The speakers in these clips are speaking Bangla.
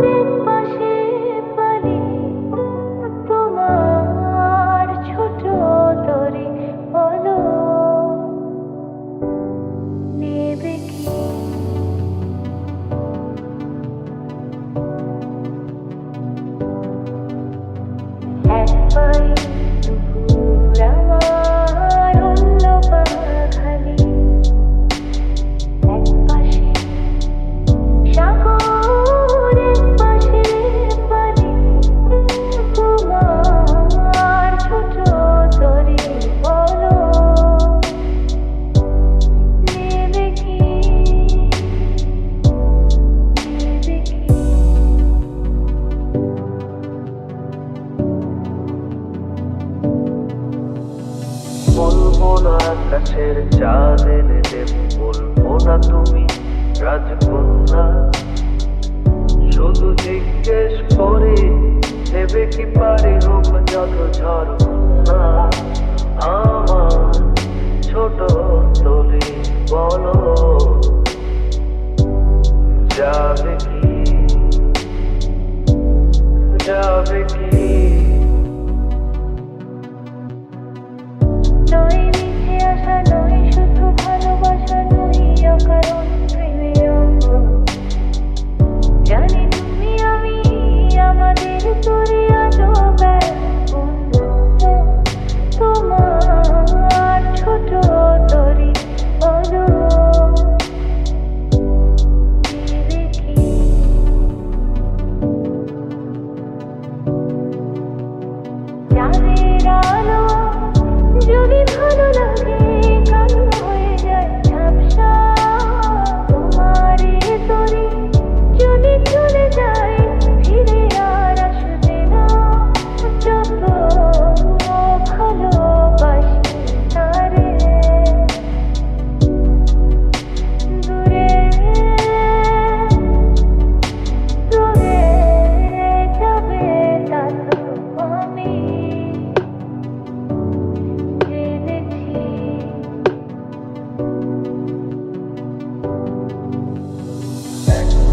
it মোহনা আকাশের চাঁদ দেব বলব না তুমি, রাজকন্যা। শুধু জিজ্ঞেস করে, দেবে কি পারে রূপ যত ঝড় না আমার ছোট তলি বলো।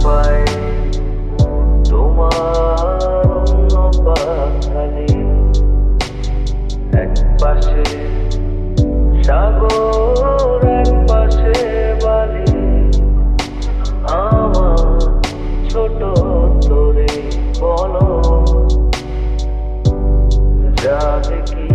এক তোমার খালি এক পাশে সাগর এক পাশে বালি। আমার ছোট তোরে বলো যাবে কি